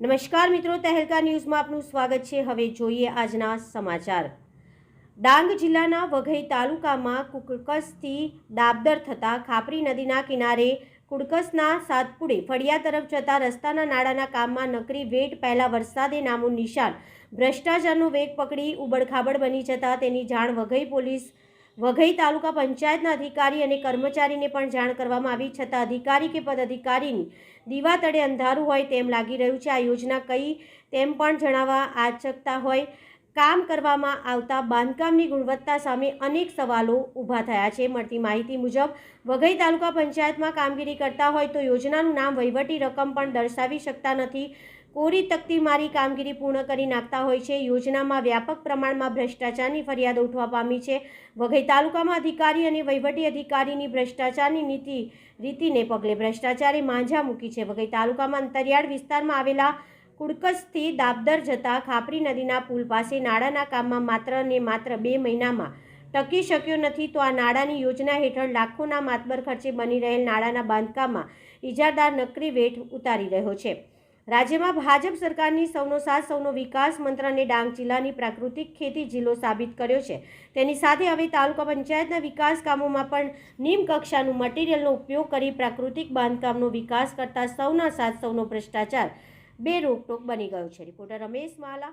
નમસ્કાર મિત્રો, તહેલકા ન્યૂઝમાં આપનું સ્વાગત છે. હવે જોઈએ આજના સમાચાર. ડાંગ જિલ્લાના વઘઈ તાલુકામાં કુકકસથી દાબદર થતા ખાપરી નદીના કિનારે કુડકસના સાતપુડે ફળિયા તરફ જતા રસ્તાના નાળાના કામમાં નકરી વેટ પહેલા વરસાદે નામું નિશાન. ભ્રષ્ટાચારનો વેગ પકડી ઉબડખાબડ બની જતા તેની જાણ વઘઈ પોલીસ વઘઈ તાલુકા પંચાયતના અધિકારી અને કર્મચારીને પણ જાણ કરવામાં આવી, છતાં અધિકારી કે પદ અધિકારીની દીવા તળે અંધારું હોય તેમ લાગી રહ્યું છે. આ યોજના કઈ તેમ પણ જણાવવા આચકતા હોય કામ કરવામાં આવતા બાંધકામની ગુણવત્તા સામે અનેક સવાલો ઊભા થયા છે. મળતી માહિતી મુજબ, વઘઈ તાલુકા પંચાયતમાં કામગીરી કરતા હોય તો યોજનાનું નામ વહીવટી રકમ પણ દર્શાવી શકતા નથી. કોરી તકતી મારી કામગીરી પૂર્ણ કરી નાખતા હોય છે. યોજનામાં વ્યાપક પ્રમાણમાં ભ્રષ્ટાચારની ફરિયાદો ઉઠવા પામી છે. વઘઈ તાલુકામાં અધિકારી અને વહીવટી અધિકારીની ભ્રષ્ટાચારની નીતિ રીતિને પગલે ભ્રષ્ટાચારે માંઝા મૂકી છે. વઘઈ તાલુકામાં અંતરિયાળ વિસ્તારમાં આવેલા કુડકસથી દાબદર જતા ખાપરી નદીના પુલ પાસે નાળાના કામમાં માત્ર ને માત્ર બે મહિનામાં ટકી શક્યો નથી, તો આ નાળાની યોજના હેઠળ લાખોના માતબર ખર્ચે બની રહેલ નાળાના બાંધકામમાં ઇજારદાર નકરી વેઠ ઉતારી રહ્યો છે. રાજ્યમાં ભાજપ સરકારની સૌનો સાથ, સૌનો વિકાસ મંત્રને ડાંગ જિલ્લાની પ્રાકૃતિક ખેતી જિલ્લો સાબિત કર્યો છે. તેની સાથે હવે તાલુકા પંચાયતના વિકાસ કામોમાં પણ નિમ કક્ષાનું મટીરિયલનો ઉપયોગ કરી પ્રાકૃતિક બાંધકામનો વિકાસ કરતા સૌના સાથ, સૌનો ભ્રષ્ટાચાર બે રોકટોક બની ગયો છે. રિપોર્ટર રમેશ માલા